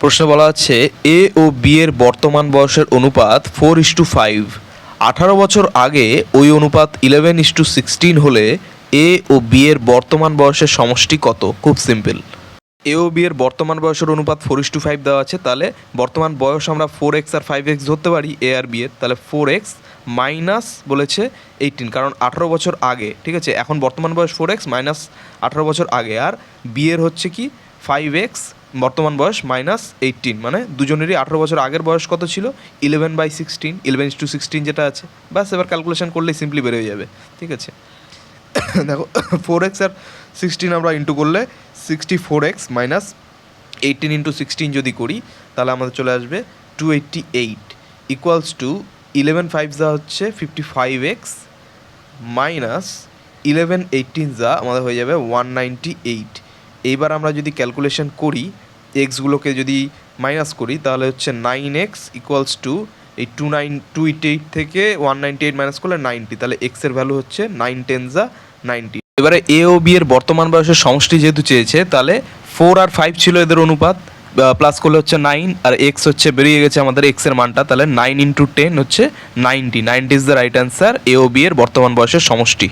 প্রশ্নে বলা আছে, এ ও বি এর বর্তমান বয়সের অনুপাত ফোর ইস টু ফাইভ আঠারো বছর আগে ওই অনুপাত ইলেভেন ইস টু সিক্সটিন হলে এ ও বি এর বর্তমান বয়সের সমষ্টি কত? খুব সিম্পল এ ও বি এর বর্তমান বয়সের অনুপাত ফোর ইস টু ফাইভ দেওয়া আছে, তাহলে বর্তমান বয়স আমরা ফোর এক্স আর ফাইভ এক্স ধরতে পারি, এ আর বি এর। তাহলে ফোর এক্স মাইনাস বলেছে এইটিন কারণ আঠারো বছর আগে, ঠিক আছে? এখন বর্তমান বয়স ফোর এক্স মাইনাস আঠারো বছর আগে, আর বি এর হচ্ছে কি ফাইভ এক্স বর্তমান বয়স মাইনাস এইটিন মানে দুজনেরই আঠেরো বছর আগের বয়স কত ছিল? Eleven by sixteen eleven to sixteen যেটা আছে। ব্যাস, এবার ক্যালকুলেশন করলেই সিম্পলি বেরোয় যাবে, ঠিক আছে? দেখো ফোর এক্স আর সিক্সটিন আমরা ইন্টু করলে sixty four x minus eighteen into sixteen যদি করি, তাহলে আমাদের চলে আসবে two eighty eight equals to eleven five যা হচ্ছে fifty five x minus eleven eighteen যা আমাদের হয়ে যাবে ওয়ান নাইনটি এইট এইবার আমরা যদি ক্যালকুলেশন করি এক্সগুলোকে যদি মাইনাস করি, তাহলে হচ্ছে নাইন এক্স ইকুয়ালস টু এই two nine two eight eight থেকে ওয়ান নাইনটি এইট মাইনাস করলে নাইনটি তাহলে এক্সের ভ্যালু হচ্ছে নাইন টেন যা নাইনটি এবারে এ ও বি এর বর্তমান বয়সের সমষ্টি যেহেতু চেয়েছে, তাহলে ফোর আর ফাইভ ছিল এদের অনুপাত প্লাস করলে হচ্ছে নাইন আর এক্স হচ্ছে বেরিয়ে গেছে আমাদের এক্সের মানটা, তাহলে নাইন ইন্টু টেন হচ্ছে ninety ninety is the right answer A O B এর বর্তমান বয়সের সমষ্টি।